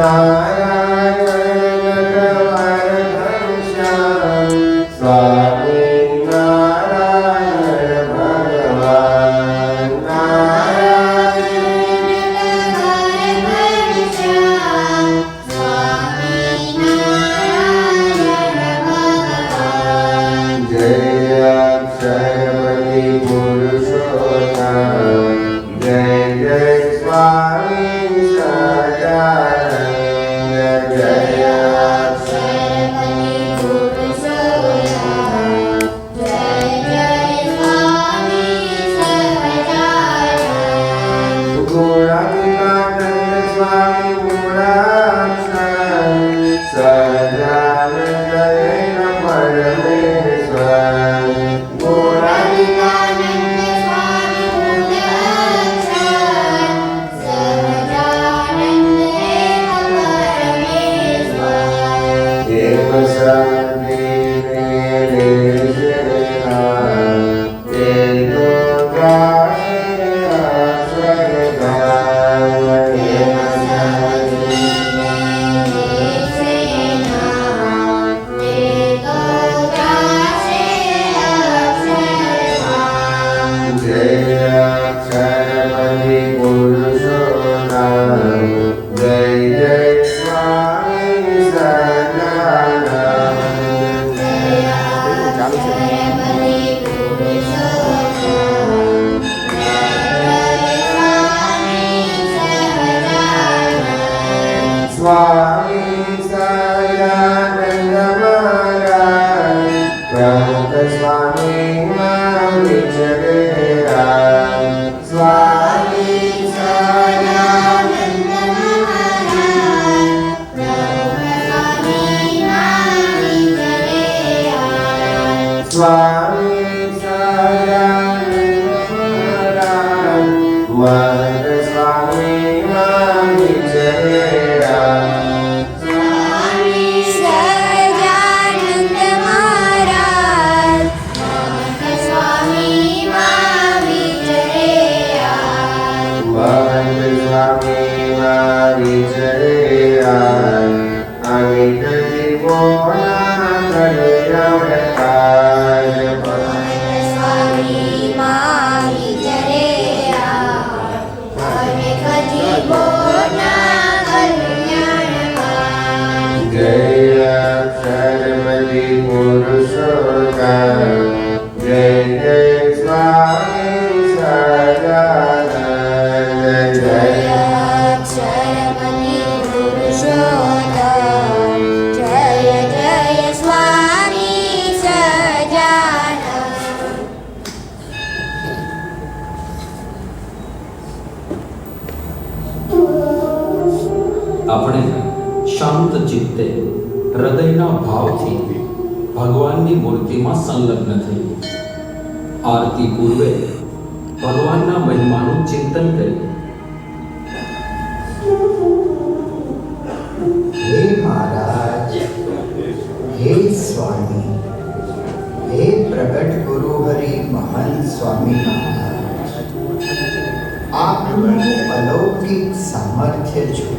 啊 શાંત ચિત્તે હૃદયના ભાવથી ભગવાનની મૂર્તિમાં સંલગ્ન થઈએ આરતી પૂર્વે ભગવાનના મહિમાનું ચિંતન કરીએ હે મહારાજ હે સ્વામી હે પ્રગટ ગુરુ હરિ મહાન સ્વામી મહારાજ આપનું અલૌકિક સામર્થ્ય જોતા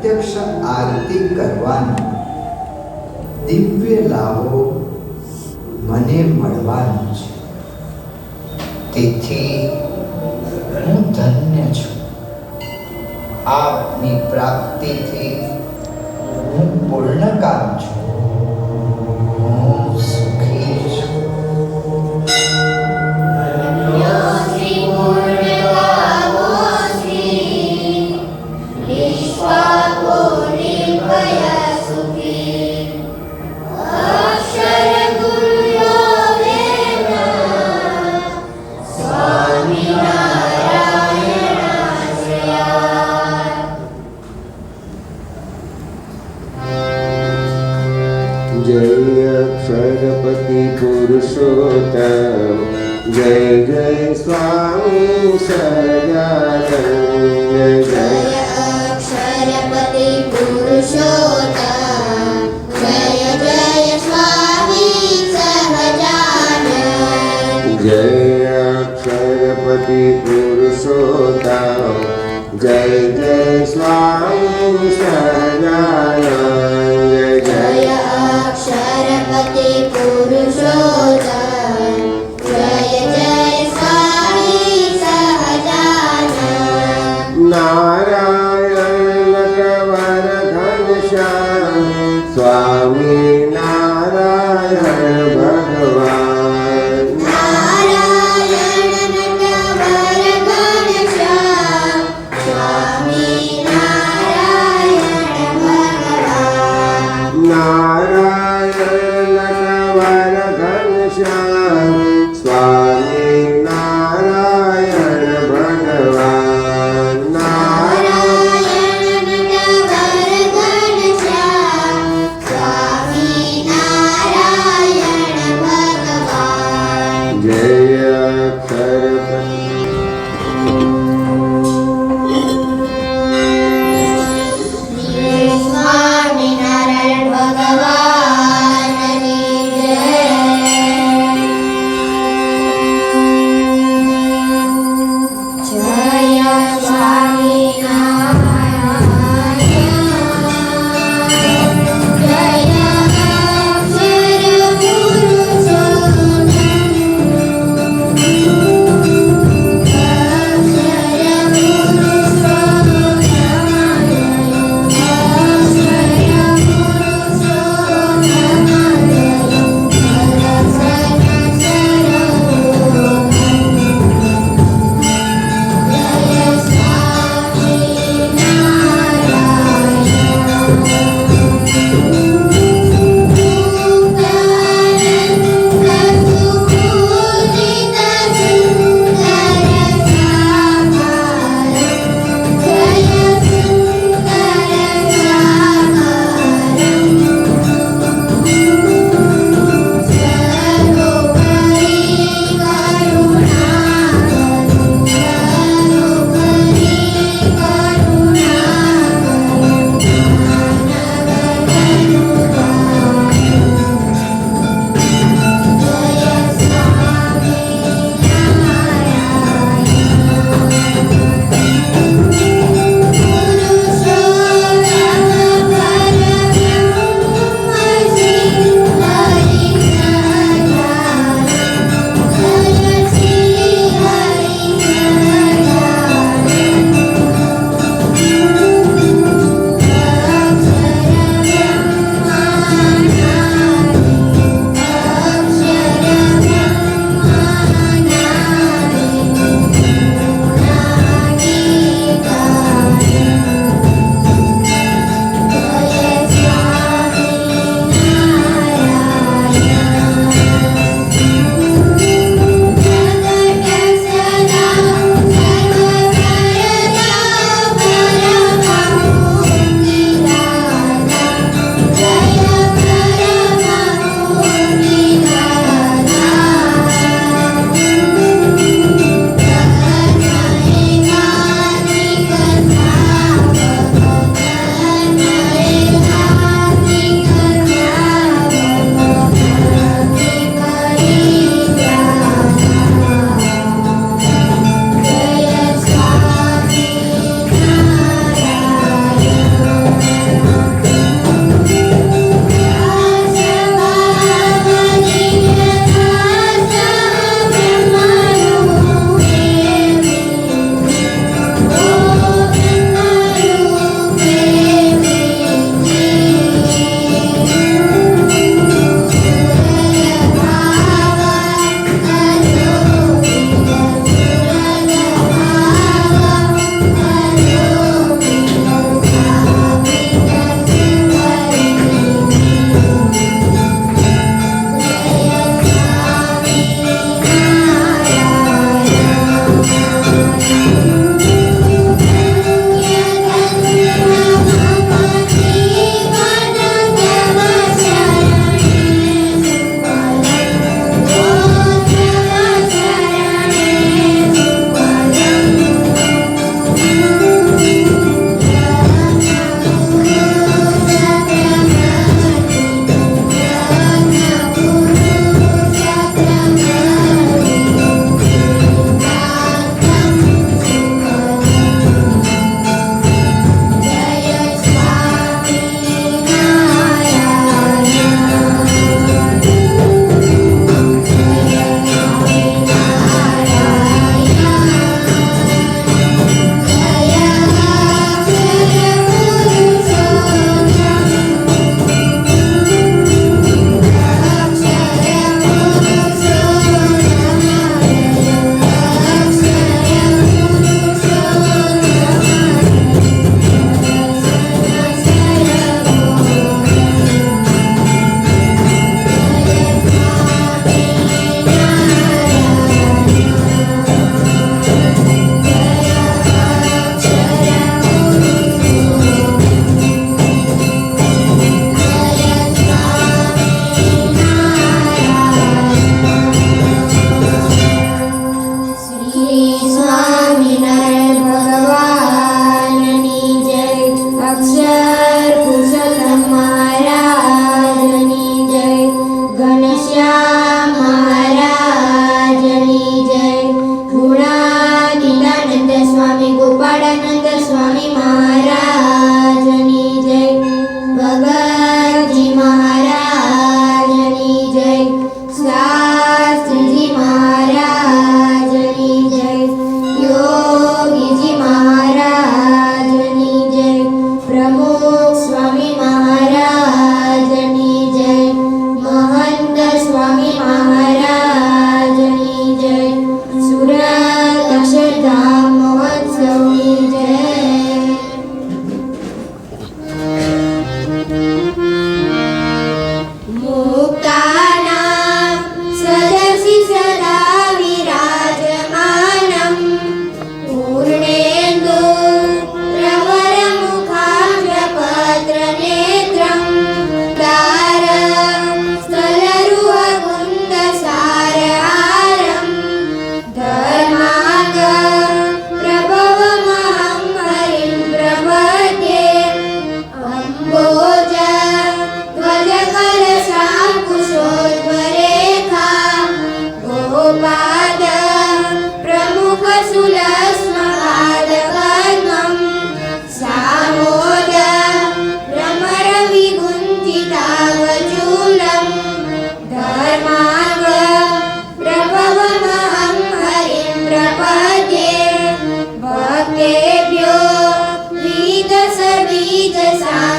પ્રત્યક્ષ આરતી કરવાનો. દિવ્ય લાભો મને મળવાનો છે. તેથી હું ધન્ય છું. આપની પ્રાપ્તિથી હું પૂર્ણકામ છું. અક્ષરપતિ પુરુષોત્તમ જય જય સ્વામી સદાનંદ જય અક્ષરપતિ પુરુષોત્તમ જય જય સ્વામી સહજાનંદ જય અક્ષરપતિ પુરુષોત્તમ જય જય સ્વામી સદાનંદ જય જય पुरुषोत्तम Jesus.